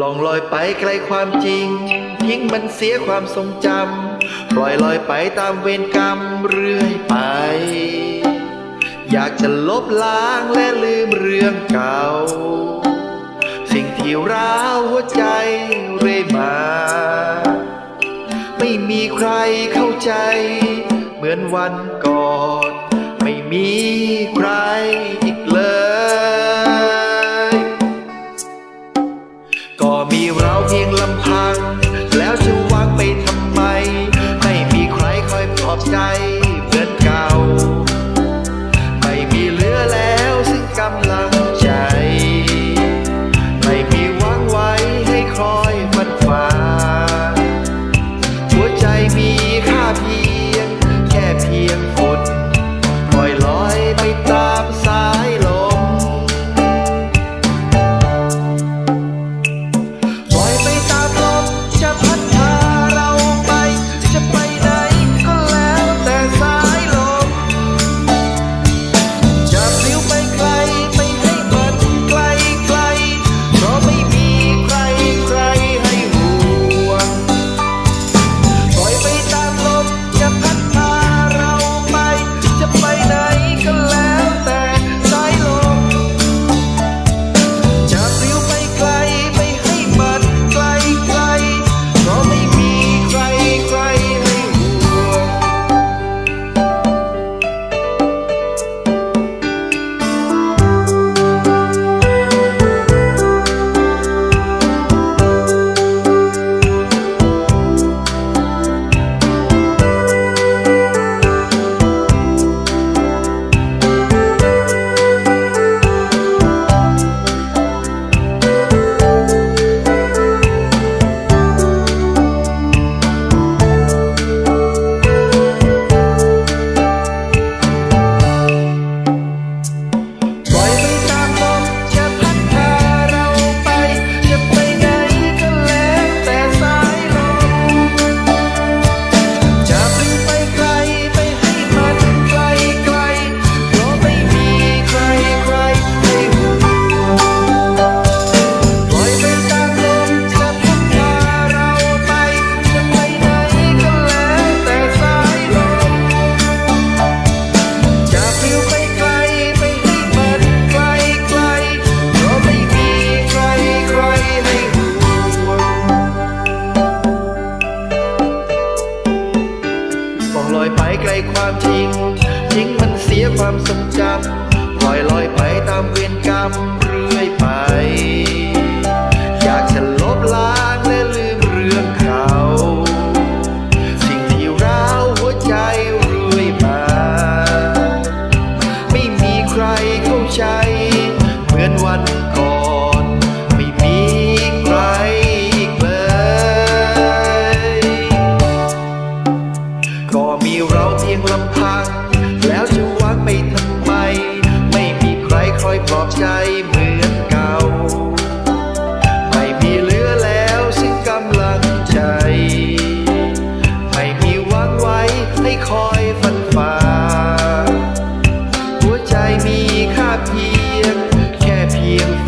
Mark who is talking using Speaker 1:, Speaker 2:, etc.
Speaker 1: ลองลอยไปไกลความจริง ทิ้งมันเสียความทรงจำปล่อยลอยไปตามเวรกรรมเรื่อยไป อยากจะลบล้างและลืมเรื่องเก่า สิ่งที่ร้าวหัวใจเรื่อยมา ไม่มีใครเข้าใจ เหมือนวันก่อน ไม่มีใครอีกเลย มีเราเพียงลำพัง แล้วจะวางไปทำไม ไม่มีใครคอยปลอบใจ องลอยไปไกลความจริงทิ้งมันเสียความทรงจำปล่อยลอยไปตามเวรกรรมเรื่อยไป อยากจะลบล้างและลืมเรื่องเก่าสิ่งที่ร้าวหัวใจเรื่อยมา ไม่มีใครเข้าใจ เหมือนวัน อยปลอบใจเหมือนเก่า ไม่มีเหลือแล้วซึ่งกำลังใจ ไม่มีหวังไว้ให้คอยฝันฝ่าหัวใจมีค่าเพียง แค่เพียง